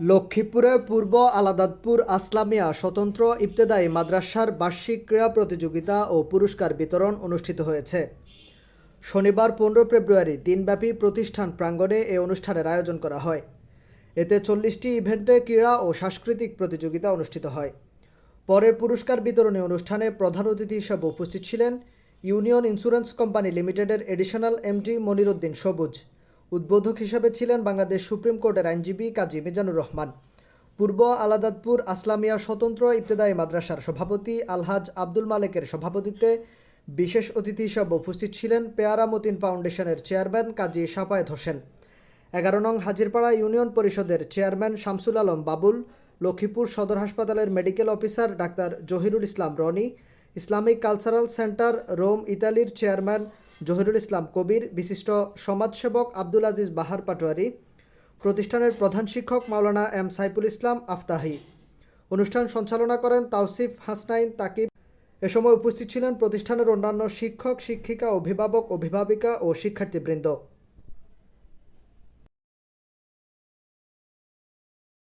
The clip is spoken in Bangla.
লক্ষ্মীপুরে পূর্ব আলাদাতপুর আসলামিয়া স্বতন্ত্র ইবতেদায়ী মাদ্রাসার বার্ষিক ক্রীড়া প্রতিযোগিতা ও পুরস্কার বিতরণ অনুষ্ঠিত হয়েছে। শনিবার পনেরো ফেব্রুয়ারি দিনব্যাপী প্রতিষ্ঠান প্রাঙ্গণে এ অনুষ্ঠানের আয়োজন করা হয়। এতে চল্লিশটি ইভেন্টে ক্রীড়া ও সাংস্কৃতিক প্রতিযোগিতা অনুষ্ঠিত হয়। পরে পুরস্কার বিতরণী অনুষ্ঠানে প্রধান অতিথি হিসেবে উপস্থিত ছিলেন ইউনিয়ন ইন্স্যুরেন্স কোম্পানি লিমিটেডের এডিশনাল এমডি মনিরুদ্দিন সবুজ। উদ্বোধক হিসেবে ছিলেন বাংলাদেশ সুপ্রিম কোর্টের আইনজীবী কাজী মিজানুর রহমান। পূর্ব আলাদাতপুর আসলামিয়া স্বতন্ত্র ইবতেদায়ী মাদ্রাসার সভাপতি আলহাজ আব্দুল মালেকের সভাপতিত্বে বিশেষ অতিথি হিসেবে উপস্থিত ছিলেন পেয়ারা মতিন ফাউন্ডেশনের চেয়ারম্যান কাজী সাপায়েত হোসেন। এগারো নং হাজিরপাড়া ইউনিয়ন পরিষদের চেয়ারম্যান শামসুল আলম বাবুল, লক্ষ্মীপুর সদর হাসপাতালের medical officer doctor Zahirul Islam Roni, Islamic cultural centre Rome ইতালির চেয়ারম্যান জহিরুল ইসলাম কবির, বিশিষ্ট সমাজসেবক আব্দুল আজিজ বাহার পাটোয়ারি, প্রতিষ্ঠানের প্রধান শিক্ষক মাওলানা এম সাইফুল ইসলাম আফতাহি। অনুষ্ঠান সঞ্চালনা করেন তাওসিফ হাসনাইন তাকিব। এ সময় উপস্থিত ছিলেন প্রতিষ্ঠানের অন্যান্য শিক্ষক, শিক্ষিকা, অভিভাবক, অভিভাবিকা ও শিক্ষার্থীবৃন্দ।